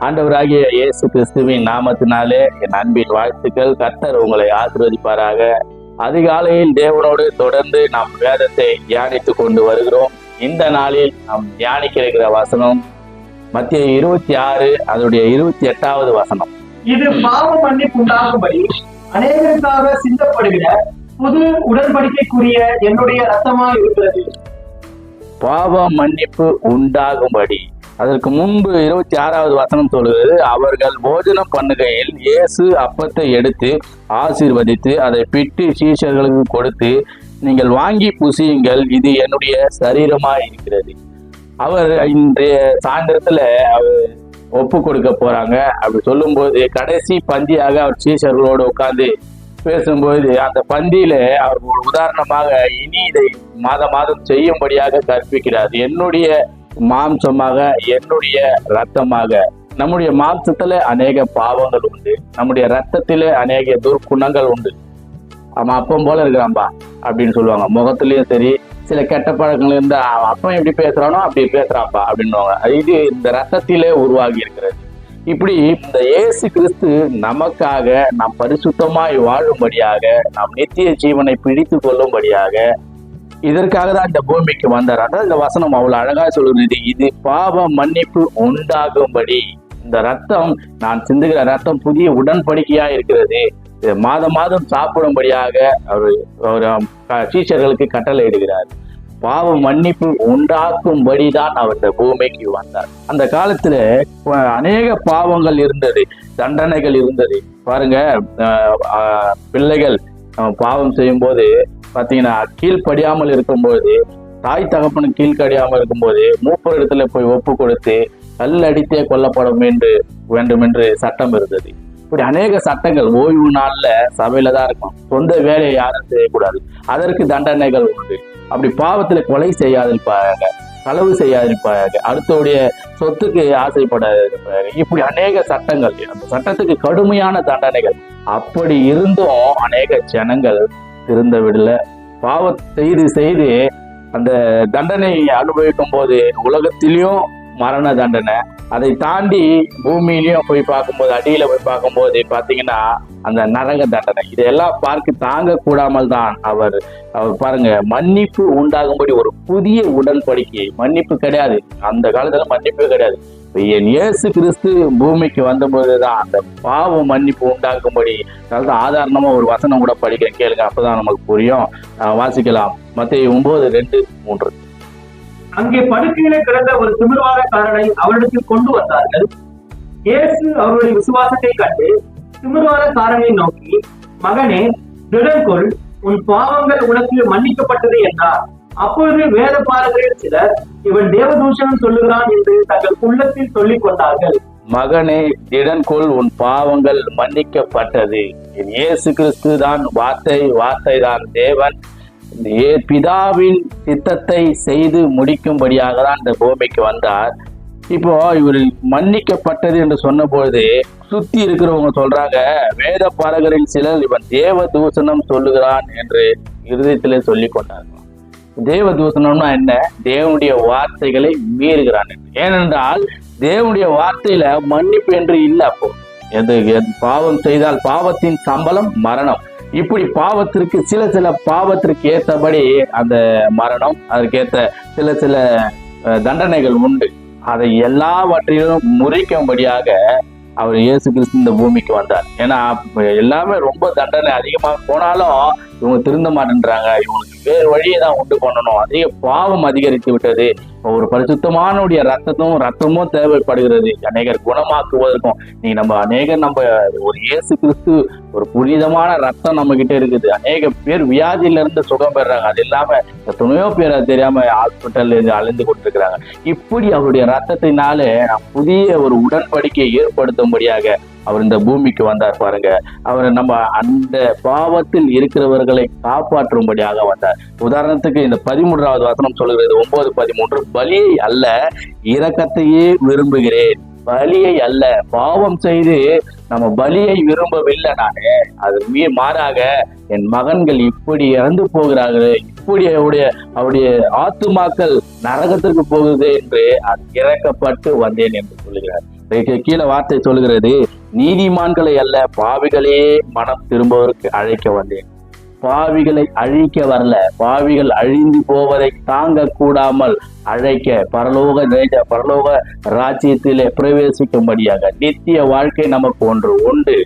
ஆண்டவராகிய இயேசு கிறிஸ்துவின் நாமத்தினாலே என் அன்பின் வாழ்த்துக்கள். கர்த்தர் உங்களை ஆசீர்வதிப்பாராக. அதிகாலையில் தேவனோடு தொடர்ந்து நாம் வேதத்தை தியானித்துக் கொண்டு வருகிறோம். இந்த நாளில் நாம் தியானிக்க இருக்கிற வசனம் மத்திய இருபத்தி ஆறு அதனுடைய இருபத்தி எட்டாவது வசனம். இது பாவ மன்னிப்பு உண்டாகும்படி அநேகருக்காக சிந்தப்படுகிற புது உடன்படிக்கைக்குரிய என்னுடைய ரத்தமா இருக்கிறது. பாவ மன்னிப்பு உண்டாகும்படி. அதற்கு முன்பு இருபத்தி ஆறாவது வசனம் சொல்லுவது அவர்கள் போஜனம் பண்ணுகையில் இயேசு அப்பத்தை எடுத்து ஆசீர்வதித்து அதை பிட்டு சீஷர்களுக்கு கொடுத்து நீங்கள் வாங்கி புசியுங்கள் இது என்னுடைய சரீரமாக இருக்கிறது. அவர் இன்றைய சாயந்தரத்தில் அவர் ஒப்பு கொடுக்க போறாங்க. அப்படி சொல்லும்போது கடைசி பந்தியாக அவர் சீஷர்களோடு உட்காந்து பேசும்போது அந்த பந்தியில அவர் ஒரு உதாரணமாக இனி இதை மாத மாதம் செய்யும்படியாக கற்பிக்கிறார். என்னுடைய மாம்சமாக என்னுடைய ரத்தமாக நம்முடைய மாம்சத்துல அநேக பாவங்கள் உண்டு. நம்முடைய ரத்தத்திலே அநேக துர்க்குணங்கள் உண்டு. அவன் அப்பம் போல இருக்கிறான்பா அப்படின்னு சொல்லுவாங்க. முகத்துலயும் சரி சில கெட்ட பழக்கங்கள் இருந்து அவன் அப்பன் எப்படி பேசுறானோ அப்படி பேசுறான்ப்பா அப்படின்னுவாங்க. இது இந்த ரத்தத்திலே உருவாகி இருக்கிறது. இப்படி இந்த இயேசு கிறிஸ்து நமக்காக நாம் பரிசுத்தமாய் வாழும்படியாக நாம் நித்திய ஜீவனை பிடித்து கொள்ளும்படியாக இதற்காக தான் இந்த பூமிக்கு வந்தார். அதான் இந்த வசனம் அவ்வளவு அழகா சொல்கிறது இது பாவ மன்னிப்பு உண்டாகும்படி. இந்த ரத்தம் நான் சிந்துகிற ரத்தம் புதிய உடன்படிக்கையா இருக்கிறது. மாதம் மாதம் சாப்பிடும்படியாக அவர் அவர் டீச்சர்களுக்கு கட்டளை இடுகிறார். பாவ மன்னிப்பு உண்டாக்கும்படி தான் அவர் இந்த பூமிக்கு வந்தார். அந்த காலத்துல அநேக பாவங்கள் இருந்தது தண்டனைகள் இருந்தது. பாருங்க பிள்ளைகள் பாவம் செய்யும் போது பாத்தீங்கன்னா கீழ்ப்படியாமல் இருக்கும்போது தாய் தகப்பனும் கீழ்க்கடியாமல் இருக்கும்போது மூப்பர் இடத்துல போய் ஒப்பு கொடுத்து கல்லடித்தே கொல்லப்படும் என்று வேண்டும் என்று சட்டம் இருந்தது. இப்படி அநேக சட்டங்கள் ஓய்வு நாள்ல சபையில தான் இருக்கும். சொந்த வேலையை யாரும் செய்யக்கூடாது. அதற்கு தண்டனைகள் உண்டு. அப்படி பாவத்துல கொலை செய்யாதிருப்பாங்க. களவு செய்யாதிருப்பாங்க. அடுத்தவுடைய சொத்துக்கு ஆசைப்படாதிருப்பாங்க. இப்படி அநேக சட்டங்கள் அந்த சட்டத்துக்கு கடுமையான தண்டனைகள். அப்படி இருந்தும் அநேக ஜனங்கள் திருந்த விடல பாவம் செய்து செய்து அந்த தண்டனை அனுபவிக்கும் போது உலகத்திலையும் மரண தண்டனை. அதை தாண்டி பூமியிலையும் போய் பார்க்கும்போது அடியில போய் பார்க்கும்போது பாத்தீங்கன்னா அந்த நரக தண்டனை. இதெல்லாம் பார்க்க தாங்க கூடாமல் தான் அவர் அவர் பாருங்க மன்னிப்பு உண்டாகும்படி ஒரு புதிய உடன்படிக்கை. மன்னிப்பு கிடையாது. அந்த காலத்துல மன்னிப்பு கிடையாது. என் இயேசு கிறிஸ்து பூமிக்கு வந்தபோது தான் அந்த பாவ மன்னிப்பு உண்டாக்கும்படி அதாவது ஆதாரணமா ஒரு வசனம் கூட படிக்கிறேன் கேளுங்க. அப்பதான் நமக்கு புரியும். வாசிக்கலாம். மத்திய ஒன்பது ரெண்டு மூன்று. அங்கே படுக்கையிலே கிடந்த ஒரு திமிர்வாதக்காரனை அவரிடத்தில் கொண்டு வந்தார்கள். இயேசு அவருடைய விசுவாசத்தை கண்டு திமிர்வாதக்காரனை நோக்கி மகனே திடன்கொள் உன் பாவங்கள் உனக்கு மன்னிக்கப்பட்டது என்றார். அப்பொழுது வேத பாடகர்கள் சிலர் இவன் தேவதூஷணம் சொல்லுகிறான் என்று தங்கள் உள்ளத்தில் சொல்லிக் கொண்டார்கள். மகனே திடன்கொள் உன் பாவங்கள் மன்னிக்கப்பட்டது. இயேசு கிறிஸ்து தான் வார்த்தை வார்த்தை தான் தேவன். ஏ பிதாவின் சித்தத்தை செய்து முடிக்கும்படியாக தான் இந்த பூமிக்கு வந்தார். இப்போ இவர் மன்னிக்கப்பட்டது என்று சொன்னபொழுது சுத்தி இருக்கிறவங்க சொல்றாங்க வேத பாரகரில் சிலர் இவன் தேவ தூஷணம் சொல்லுகிறான் என்று இருதயத்திலே சொல்லி கொண்டார்கள். தேவ தூஷணம்னா என்ன? தேவனுடைய வார்த்தைகளை மீறுகிறான். ஏனென்றால் தேவனுடைய வார்த்தையில மன்னிப்பு என்று இல்லை அப்போ. எது எது பாவம் செய்தால் பாவத்தின் சம்பளம் மரணம். இப்படி பாவத்திற்கு சில சில பாவத்திற்கு ஏற்றபடி அந்த மரணம் அதற்கேற்ற சில சில தண்டனைகள் உண்டு. அதை எல்லாவற்றையும் முறிக்கும்படியாக அவர் இயேசு கிறிஸ்து இந்த பூமிக்கு வந்தார். ஏன்னா எல்லாமே ரொம்ப தண்டனை அதிகமாக போனாலும் இவங்க திருந்த மாட்டேன்றாங்க. இவங்களுக்கு வேறு வழியை தான் உண்டு பண்ணணும். அதே பாவம் அதிகரித்து விட்டது. ஒரு பரிசுத்தமானுடைய ரத்தத்தும் ரத்தமும் தேவைப்படுகிறது. அநேகர் குணமாக்குவதற்கும் நீ நம்ம அநேகர் நம்ம ஒரு இயேசு கிறிஸ்து ஒரு புனிதமான ரத்தம் நம்ம கிட்ட இருக்குது. அநேக பேர் வியாதியில இருந்து சுகம் பெறாங்க. அது இல்லாம எத்தனையோ பேர் அது தெரியாம ஹாஸ்பிட்டல்ல இருந்து கொண்டிருக்கிறாங்க. இப்படி அவருடைய ரத்தத்தினாலே புதிய ஒரு உடன்படிக்கையை ஏற்படுத்தும்படியாக அவர் இந்த பூமிக்கு வந்தார் பாருங்க. அவர் நம்ம அந்த பாவத்தில் இருக்கிறவர்களை காப்பாற்றும்படியாக வந்தார். உதாரணத்துக்கு இந்த பதிமூன்றாவது வசனம் சொல்கிறது ஒன்பது பதிமூன்று பலியை அல்ல இரக்கத்தையே விரும்புகிறேன். பலியை அல்ல பாவம் செய்து நம்ம பலியை விரும்பவில்லை நானு அது மீ மாறாக என் மகன்கள் இப்படி இறந்து போகிறார்களே இப்படி அவருடைய அவருடைய ஆத்துமாக்கள் நரகத்திற்கு போகுது என்று அது இறக்கப்பட்டு வந்தேன் என்று சொல்லுகிறார். கீழே வார்த்தை சொல்லுகிறது நீதிமான்களை அல்ல பாவிகளே மனம் திரும்பவருக்கு அழைக்க வந்தேன். பாவிகளை அழிக்க வரல. பாவிகள் அழிந்து போவதை தாங்க கூடாமல் அழைக்க பரலோக தேஜ பரலோக ராஜ்யத்திலே பிரவேசிக்கும்படியாக நித்திய வாழ்க்கை நமக்கு ஒன்று உண்டு.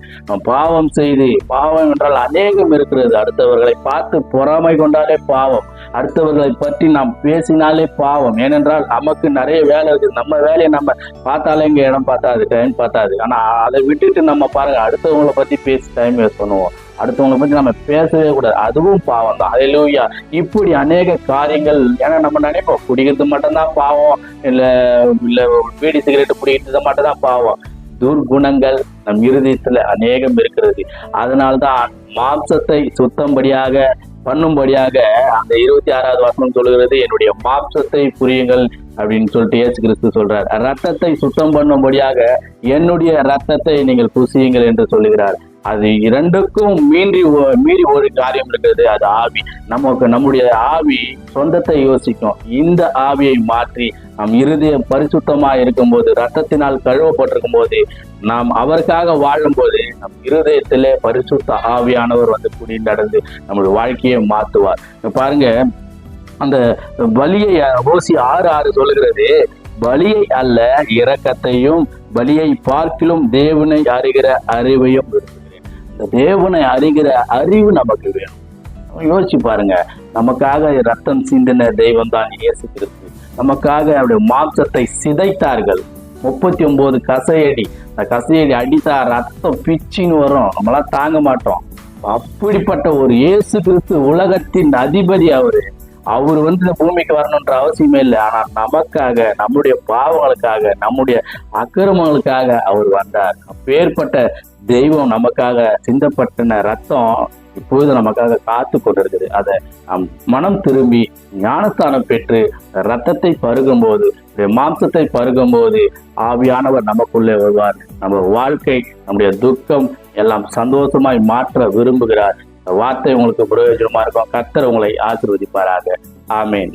பாவம் செய்து பாவம் என்றால் அநேகம் இருக்கிறது. அடுத்தவர்களை பார்த்து பொறாமை கொண்டாலே பாவம். அடுத்தவர்களை பற்றி நாம் பேசினாலே பாவம். ஏனென்றால் நமக்கு நிறைய வேலை இருக்குது நம்ம வேலையை நம்ம பார்த்தாலே இங்கே இடம் பார்த்தாது டைம் பார்த்தாது. ஆனால் அதை விட்டுட்டு நம்ம பாருங்க அடுத்தவங்களை பற்றி பேசி டைம் வேஸ்ட் பண்ணுவோம். அடுத்தவங்களை பற்றி நம்ம பேசவே கூடாது. அதுவும் பாவம் தான். அலையிலூயா இப்படி அநேக காரியங்கள் ஏன்னா நம்ம நினைப்போம் குடிக்கிறது மட்டும்தான் பாவம். இல்லை இல்லை பீடி சிகரெட் பிடிக்கிறது மட்டும்தான் பாவம். துர்குணங்கள் நம் இருதயத்தில் அநேகம் இருக்கிறது. அதனால்தான் மாம்சத்தை சுத்தம்படியாக பண்ணும்படியாக அந்த இருபத்தி ஆறாவது வசனம் சொல்கிறது என்னுடைய மாம்சத்தை புரியுங்கள் அப்படின்னு சொல்லிட்டு ஏசு கிறிஸ்து சொல்றார். ரத்தத்தை சுத்தம் பண்ணும்படியாக என்னுடைய ரத்தத்தை நீங்கள் புசியுங்கள் என்று சொல்லுகிறார். அது இரண்டுக்கும் மீறி மீறி ஒரு காரியம் இருக்கிறது. அது ஆவி. நமக்கு நம்முடைய ஆவி சொந்தத்தை யோசிக்கும். இந்த ஆவியை மாற்றி நம் இருதயம் பரிசுத்தமா இருக்கும்போது ரத்தத்தினால் கழுவப்பட்டிருக்கும் போது நாம் அவருக்காக வாழும் போது நம் இருதயத்திலே பரிசுத்த ஆவியானவர் வந்து குடி நடந்து நம்முடைய வாழ்க்கையை மாத்துவார் பாருங்க அந்த வலியை ஓசி ஆறு ஆறு சொல்லுகிறது பலியை அல்ல இரக்கத்தையும் பலியை பார்க்கிலும் தேவனை அறிகிற அறிவையும் இருக்கு தேவனை அறிகிற அறிவு நமக்கு வேணும். யோசிச்சு பாருங்க. நமக்காக ரத்தம் சிந்தின தெய்வம் தான் இயேசு கிறிஸ்து. நமக்காக அவருடைய மாம்சத்தை சிதைத்தார்கள். முப்பத்தி ஒன்பது கசையடி. அந்த கசையடி அடித்தா ரத்தம் பிச்சின்னு வரும். நம்மளாம் தாங்க மாட்டோம். அப்படிப்பட்ட ஒரு இயேசு கிறிஸ்து உலகத்தின் அதிபதி அவரு. அவர் வந்து இந்த பூமிக்கு வரணுன்ற அவசியமே இல்லை. ஆனா நமக்காக நம்முடைய பாவங்களுக்காக நம்முடைய அக்கிரமங்களுக்காக அவர் வந்தார். அப்பேற்பட்ட தெய்வம் நமக்காக சிந்தப்பட்டன ரத்தம் இப்பொழுது நமக்காக காத்து கொண்டிருக்குது. அதை மனம் திரும்பி ஞானஸ்தானம் பெற்று ரத்தத்தை பருகும்போது போது மாம்சத்தை பருகும்போது ஆவியானவர் நமக்குள்ளே வருவார். நம்ம வாழ்க்கை நம்முடைய துக்கம் எல்லாம் சந்தோஷமாய் மாற்ற விரும்புகிறார். வார்த்தை உங்களுக்கு பிரயோஜனமா இருக்கும். கர்த்தர் உங்களை ஆசிர்வதிப்பாராக. ஆமேன்.